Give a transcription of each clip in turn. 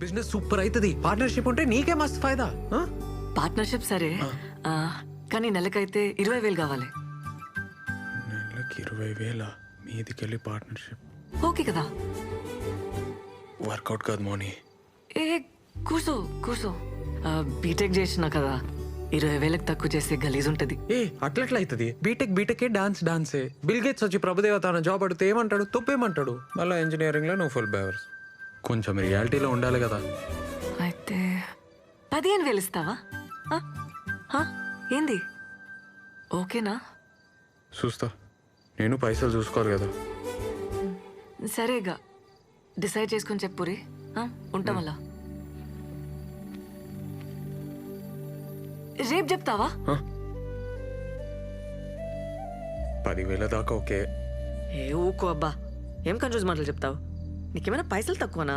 Business super అవుతుంది partnership ఉంటే నీకే మస్తు ఫాయిదా. ఆ? పార్ట్నర్షిప్ సరే. ఆ, కానీ నెలకైతే ఇరవై వేలు కావాలి. నెలకి ఇరవై వేల? మీదికెళ్ళి పార్ట్నర్షిప్. ఓకే కదా. వర్కౌట్ కాదు మోని. ఏ కూర్చో కూర్చో. ఆ, బీటెక్ చేసినా కదా ఇరవై వేలకు తక్కువ చేస్తే గలీజ్ ఉంటది. ఏ అట్లెట్లా అవుతుంది బీటెక్ బీటెక్ డాన్స్ డాన్సే. బిల్ గేట్స్ వచ్చి ప్రభుదేవ తన జాబ్ అడిగితే ఏమంటాడు? తప్పేమంటాడు? మళ్ళీ ఇంజనీరింగ్లో నువ్వు ఫుల్ బ్యావర్స్ కొంచెం రియాలిటీలో ఉండాలి కదా. అయితే పదిహేను వేలు ఇస్తావా? ఆ? ఆ? ఏంది? ఓకేనా? చూస్తా. నేను పైసలు చూసుకోవాలి కదా. సరేగా డిసైడ్ చేసుకొని చెప్పురి ఆ? ఉంటాం అలా రేపు చెప్తావా? ఆ? పదివేల దాకా ఓకే. ఏ ఊకో అబ్బా. ఏం కన్ఫ్యూజ్ మాటలు చెప్తావు? నీకేమైనా పైసలు తక్కువనా?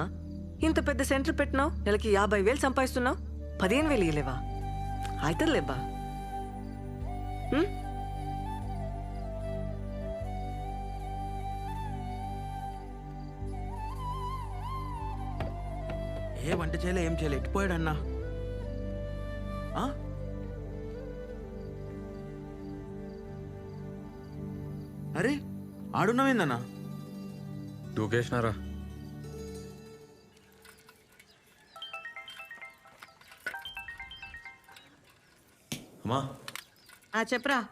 ఇంత పెద్ద సెంటర్ పెట్టినావు నెలకి యాభై వేలు సంపాదిస్తున్నావు పదిహేను వేలు ఇయ్యలేవా? అవుతుందిలేబ్బా? ఏ వంట చేయలే ఏం చేయలే ఎట్టిపోయాడు అన్నా? అరే ఆడున్నావేందన్నా? దూకేసినారా? అమ్మా. ఆ చెప్పరా.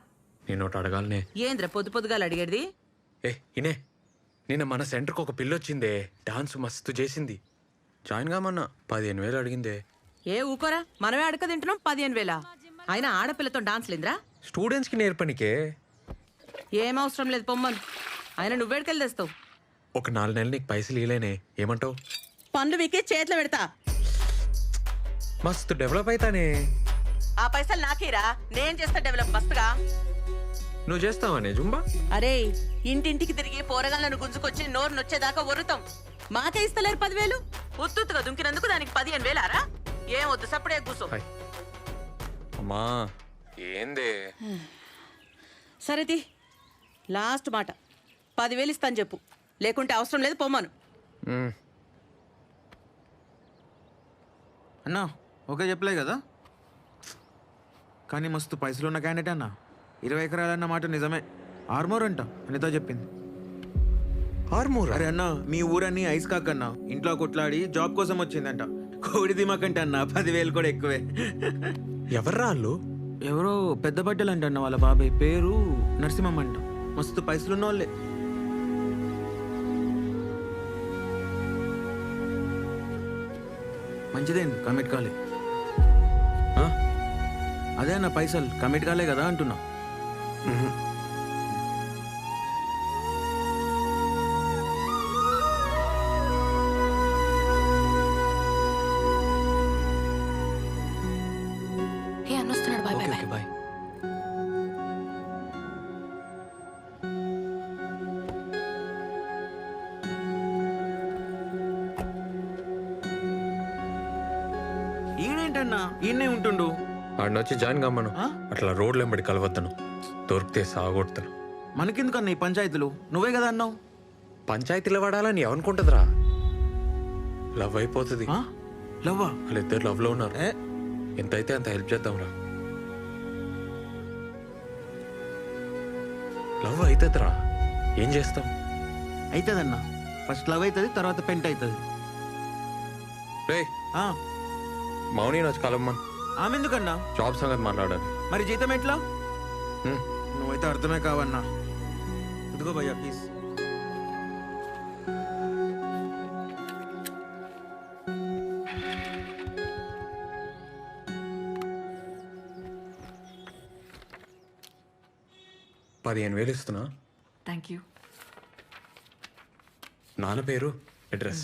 నేను ఒకటి అడగాలనే. ఏంద్ర పొద్దు పొద్దుగాల అడిగేది? ఏ ఇనే. నిన్న మన సెంటర్కి ఒక పిల్లొచ్చిందే డాన్స్ మస్తు చేసింది. జాయిన్ కామన్నా పదిహేను వేలు అడిగిందే. ఏ ఊకోరా మనమే అడక తింటున్నాం పదిహేను వేల? అయినా ఆడపిల్లతో డాన్స్ లేదురా? స్టూడెంట్స్కి నేర్పనికే. ఏం అవసరం లేదు పొమ్మను. అయినా నువ్వేడికెళ్ళి తెస్తావు. ఒక నాలుగు నెలలు నీకు పైసలు ఇవ్వలేనే ఏమంటావు? పనులు వీకే చేతిలో పెడతా. మస్తు డెవలప్ అవుతానే ఆ పైసలు నాకేరా. నేను చేస్తా డెవలప్ మస్తుగా. నువ్వు చేస్తావానే జుంబా? అరే ఇంటింటికి తిరిగి పోరగాళ్ళను గుంజుకొచ్చి నోరు నొచ్చేదాకా ఒరుతాం. మాకే ఇస్తలేరు పదివేలు? ఉత్తుత్తుగా దుంకినందుకు దానికి పదిహేను వేలారా? ఏం వద్దు సప్పుడే కూసో. హాయ్. అమ్మా. ఏందే? సరేది లాస్ట్ మాట. పదివేలు ఇస్తాను చెప్పు. లేకుంటే అవసరం లేదు పొమ్మను మ్, అన్నా ఓకే చెప్పలే కదా? కానీ మస్తు పైసలు ఉన్న క్యాండిడేట్ అన్నా. ఇరవై ఎకరాలన్న మాట నిజమే. ఆర్మోర్ అంట అనితో చెప్పింది. ఆర్మూర్? అరే అన్న మీ ఊరన్నీ ఐస్ కాకన్నా ఇంట్లో కొట్లాడి జాబ్ కోసం వచ్చిందంట. కోడి దిమాకంటే అన్న పదివేలు కూడా ఎక్కువే. ఎవర్రా వాళ్ళు? ఎవరో పెద్ద బట్టలు అంట అన్న వాళ్ళ బాబాయ్. పేరు నరసింహం అంట. మస్తు పైసలు ఉన్న వాళ్ళే మంచిదేంది కమిట్ కాలే. ఆ? అదే అన్న పైసలు. కమిట్ కాలే కదా అంటున్నా. ఏ అన్నొస్తున్నాడు బాయ్ బాయ్ ఓకే బాయ్. ఈయనేంటన్నా ఈయనే ఉంటుండు. ఆడిని వచ్చి జాయిన్ కమ్మను ఆ? అట్లా రోడ్లు ఎంబడి కలవద్దను. దొరికితే సాగొడతాను. మనకెందుకన్నా ఈ పంచాయతీలు? నువ్వే కదా అన్నావు. పంచాయతీలో పడాలని ఎవనుకుంటుందిరా? లవ్ అయిపోతుంది. ఆ? లవ్వా? వాళ్ళిద్దరు లవ్లో ఉన్నారు. ఏ? ఎంతైతే అంత హెల్ప్ చేద్దాంరా. లవ్ అవుతుందిరా ఏం చేస్తాం? అవుతుందన్నా ఫస్ట్ లవ్ అవుతుంది తర్వాత పెంట్ అవుతుంది రే ఆ, మౌని వచ్చి కలమ్మన్ ఆమె ఎందుకన్నా జాబ్ సంగతి మాట్లాడాలి. మరి జీతం ఎట్లా. నువ్వైతే అర్థమే కావన్నా. ఇదిగో భయ్యా ప్లీజ్ పదిహేను వేలు ఇస్తున్నా. థ్యాంక్ యూ నాన్న పేరు అడ్రస్.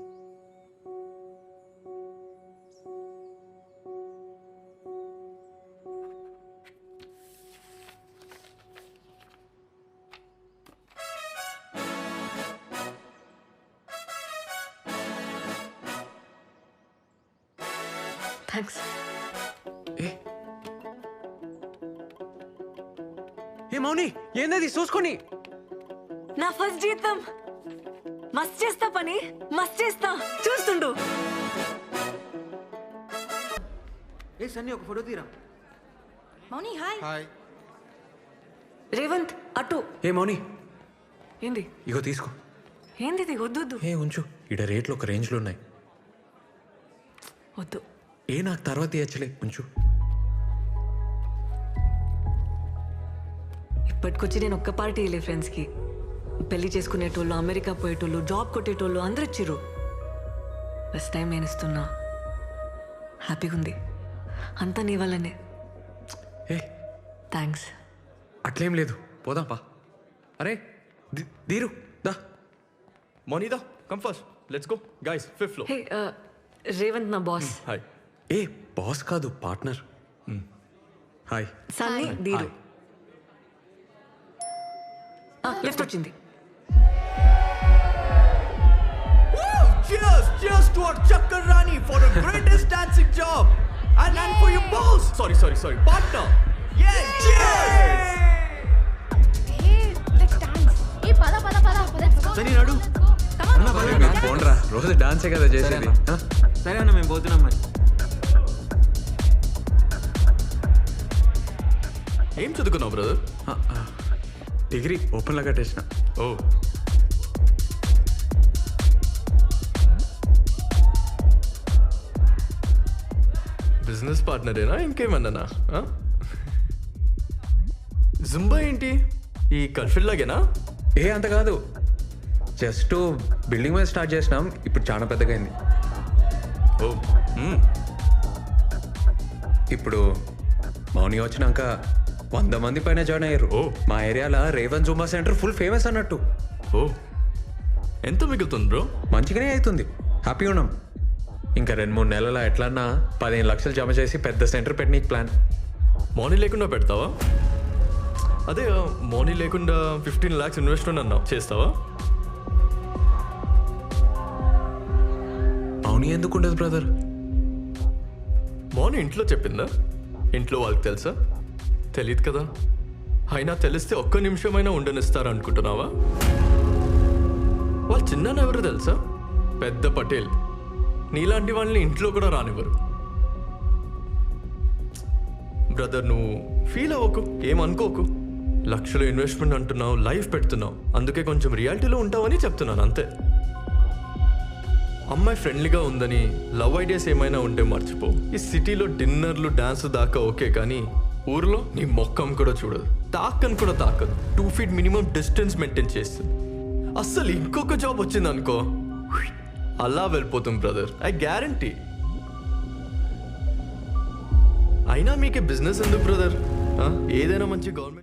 థ్యాంక్స్ ఏ? మౌని ఏందది? చూసుకొని. నా ఫస్ట్ జీతం. మస్త్ చేస్తా పని. మస్త్ చేస్తా. చూస్తుండు. ఏ సన్నీ ఒక ఫోటో తీరా? మౌని హాయ్. రేవంత్ అటు. ఏ మౌని. ఏంది? ఇగో తీసుకో. ఏంది ఇది? వద్దు వద్దు. ఏ ఉంచు. ఇడ రేట్లు ఒక రేంజ్లో ఉన్నాయి. వద్దు. ఏ నాకు తర్వాత ఇచ్చలే ఉంచు ఇప్పటికొచ్చి నేను ఒక్క పార్టీ వెళ్ళే ఫ్రెండ్స్కి. పెళ్ళి చేసుకునేటోళ్ళు అమెరికా పోయేటోళ్ళు జాబ్ కొట్టేటోళ్ళు అందరు ఇచ్చిర్రు ఫస్ట్ టైం నేను ఇస్తున్నా హ్యాపీగా ఉంది. అంతా నీ వల్లనే. ఏ? థ్యాంక్స్ అట్లేం లేదు. పోదాం పా. అరే దీరు దా. come first. Let's go. Guys, fifth floor. హే రేవంత్ నా బాస్. Hi. ఏ బాస్ కాదు పార్ట్నర్ హాయ్ సన్నీ దీరు లిఫ్ట్ వచ్చింది Cheers! Cheers to our Chakkar Rani for the greatest dancing job! And, and for your boss! Sorry, sorry, sorry. Partner! Yeah! Cheers! Hey, let's dance. Hey, pada, pada, pada. Let's go. Sunny నడు Come on. పోండ్రా రోజు డాన్సే కదా చేసేది? సరే అన్న మేము పోతున్నాం మరి ఏం చదువుకున్నావు బ్రదర్. డిగ్రీ ఓపెన్లో కట్టేసిన ఓ. బిజినెస్ పార్ట్నరేనా ఇంకేమన్నానా? జుంబా ఏంటి? ఈ కల్ఫిల్ లాగేనా? ఏ అంత కాదు. జస్ట్ బిల్డింగ్ మీద స్టార్ట్ చేసినాం ఇప్పుడు చాలా పెద్దగా అయింది. ఓ. ఇప్పుడు మౌని వచ్చినాక వంద మంది పైన జాయిన్ అయ్యారు. ఓ. మా ఏరియాలో Revan zumba centre full famous అన్నట్టు. ఓ. ఎంత మిగులుతుంది బ్రో? మంచిగానే అవుతుంది. హ్యాపీ ఉన్నాం. ఇంకా రెండు మూడు నెలల ఎట్లన్నా పదిహేను లక్షలు జమ చేసి పెద్ద సెంటర్ పెట్టనీకి ప్లాన్ మార్నింగ్ లేకుండా పెడతావా? అదే మార్నింగ్ లేకుండా ఫిఫ్టీన్ ల్యాక్స్ ఇన్వెస్ట్మెంట్ అన్నావు. చేస్తావా? మౌని ఎందుకు ఉండదు బ్రదర్ మార్నింగ్ ఇంట్లో చెప్పిందా? ఇంట్లో వాళ్ళకి తెలుసా? తెలియదు కదా? అయినా తెలిస్తే ఒక్క నిమిషమైనా ఉండనిస్తారు అనుకుంటున్నావా వాళ్ళు చిన్న ఎవరు తెలుసా? పెద్ద పటేల్. నీలాంటి వాళ్ళని ఇంట్లో కూడా రానివ్వరు. బ్రదర్ నువ్వు ఫీల్ అవ్వకు ఏమనుకోకు లక్షలు ఇన్వెస్ట్మెంట్ అంటున్నావు లైఫ్ పెడుతున్నావు. అందుకే కొంచెం రియాలిటీలో ఉంటావని చెప్తున్నాను అంతే. అమ్మాయి ఫ్రెండ్లీగా ఉందని లవ్ ఐడియాస్ ఏమైనా ఉంటే మర్చిపో. ఈ సిటీలో డిన్నర్లు డాన్స్ దాకా ఓకే కానీ ఊర్లో నీ మొక్కం కూడా చూడదు. తాకని కూడా తాకదు. Two feet minimum distance maintain చేస్తుంది. అస్సలు ఇంకొక జాబ్ వచ్చింది అనుకో అలా వెళ్ళిపోతుంది బ్రదర్ ఐ గ్యారంటీ అయినా మీకే బిజినెస్ ఎందుకు బ్రదర్ ఏదైనా మంచి గవర్నమెంట్